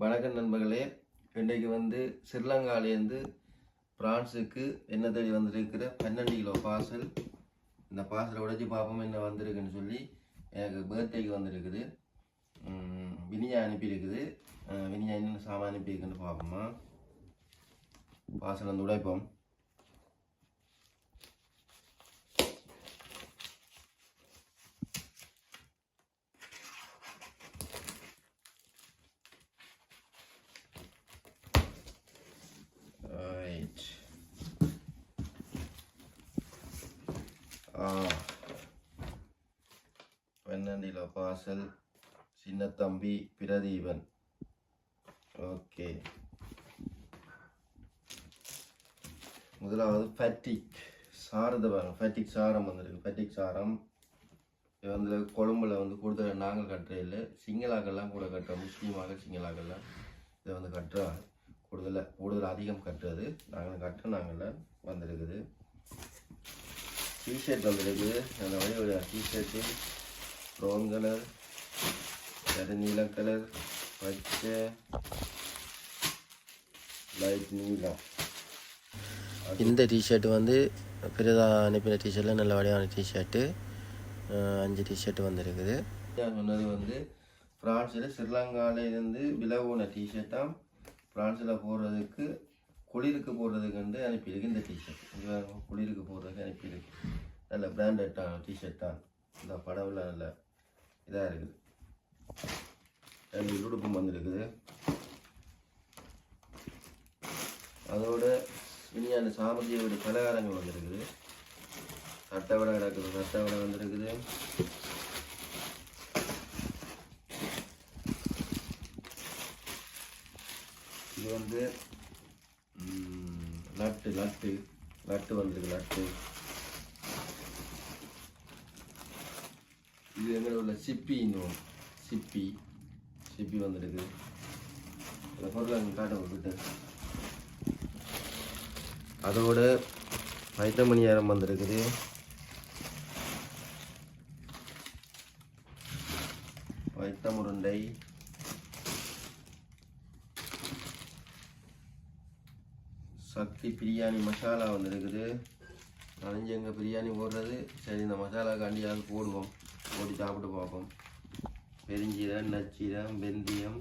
வணக்கம் நண்பர்களே. இன்றைக்கு வந்து ஸ்ரீலங்காலேருந்து பிரான்ஸுக்கு என்ன தேடி வந்திருக்கிற பன்னெண்டு கிலோ பார்சல். இந்த பார்சலை உடைச்சி பார்ப்போம் என்ன வந்திருக்குன்னு சொல்லி எனக்கு பர்த்டேக்கு வந்திருக்குது. வினியா அனுப்பியிருக்குது. வினியா என்னென்ன சாமான் அனுப்பியிருக்குன்னு பார்ப்போமா. பார்சல் வந்து உடைப்போம். பன்னெண்டில பாசல் சின்னத்தம்பி பிரதீபன். ஓகே. முதலாவது ஃபேட்டிக் சாரத ஃபேட்டிக் சாரம் வந்திருக்கு. ஃபேட்டிக் சாரம். இது வந்து கொழும்புல வந்து கூடுதல் நாங்கள் கட்டுறையில் சிங்களாக்கள்லாம் கூட கட்டுற முஸ்லீமாக சிங்களாக்கள்லாம் இதை வந்து கட்டுறாங்க கூடுதலாக கூடுதல் அதிகம் கட்டுறது நாங்கள் கட்டுற நாங்கள் வந்திருக்குது. டிஷர்ட் வந்திருக்குது அந்த வழி ஒரு டிஷர்ட்டு ப்ரௌன் கலர் கருநீல கலர் பச்சை லைட் நீலம். இந்த டிஷர்ட் வந்து பிரதா அனுப்பின டிஷர்ட்டில் நல்ல வடிவான டிஷர்ட்டு அஞ்சு டிஷர்ட் வந்திருக்குது. நான் சொன்னது வந்து ஃப்ரான்ஸில் ஸ்ரீலங்காவிலேருந்து விலகுன டிஷர்ட்டாக ஃப்ரான்ஸில் போடுறதுக்கு குளிருக்கு போடுறதுக்கு வந்து அனுப்பியிருக்கு. இந்த டிஷர்ட் இது குளிருக்கு போடுறதுக்கு அனுப்பியிருக்கு. நல்ல பிராண்டட்டான டிஷர்ட் தான் இந்த படவில் நல்ல இதாக இருக்குது. ரெண்டு உடுப்பும் வந்திருக்குது. அதோட விஞ்ஞான சாமர்த்தியோட பலகாரங்கள் வந்துருக்குது. சட்டை விட கிடக்குது. சட்டை விட வந்திருக்குது. இது வந்து லட்டு லட்டு. லட்டு வந்திருக்கு லட்டு. இது எங்களோட உள்ள? சிப்பி இன்னும். சிப்பி. சிப்பி வந்திருக்கு. அந்த பொருளை அங்கே காட்ட விட்டு. அதோட வைத்தமணி நேரம் வந்திருக்குது. வைத்தமுருண்டை சக்தி பிரியாணி மசாலா வந்துருக்குது. நனைஞ்சு எங்கள் பிரியாணி போடுறது. சரி இந்த மசாலா காண்டியாவது போடுவோம். போட்டு சாப்பிட்டு பார்ப்போம். பெருஞ்சீரம் நச்சீரம் வெந்தயம்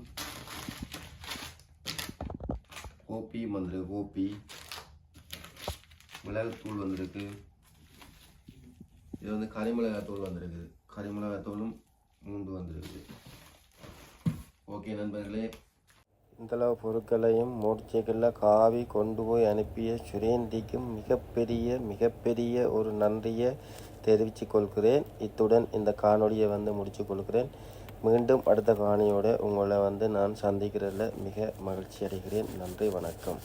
கோப்பி வந்திருக்கு. கோப்பி மிளகுத்தூள் வந்திருக்கு. இது வந்து கரிமிளகாத்தூள் வந்திருக்குது. கரிமிளகாத்தூளும் மூன்று வந்திருக்குது. ஓகே நண்பர்களே இந்தளவு பொருட்களையும் மோட்டர் காவி கொண்டு போய் அனுப்பிய சுரேந்திக்கும் மிகப்பெரிய மிகப்பெரிய ஒரு நன்றியை தெரிவித்துக் கொள்கிறேன். இத்துடன் இந்த காணொளியை வந்து முடித்து கொள்கிறேன். மீண்டும் அடுத்த காணியோடு உங்களை வந்து நான் சந்திக்கிறதில் மிக மகிழ்ச்சி அடைகிறேன் நன்றி வணக்கம்.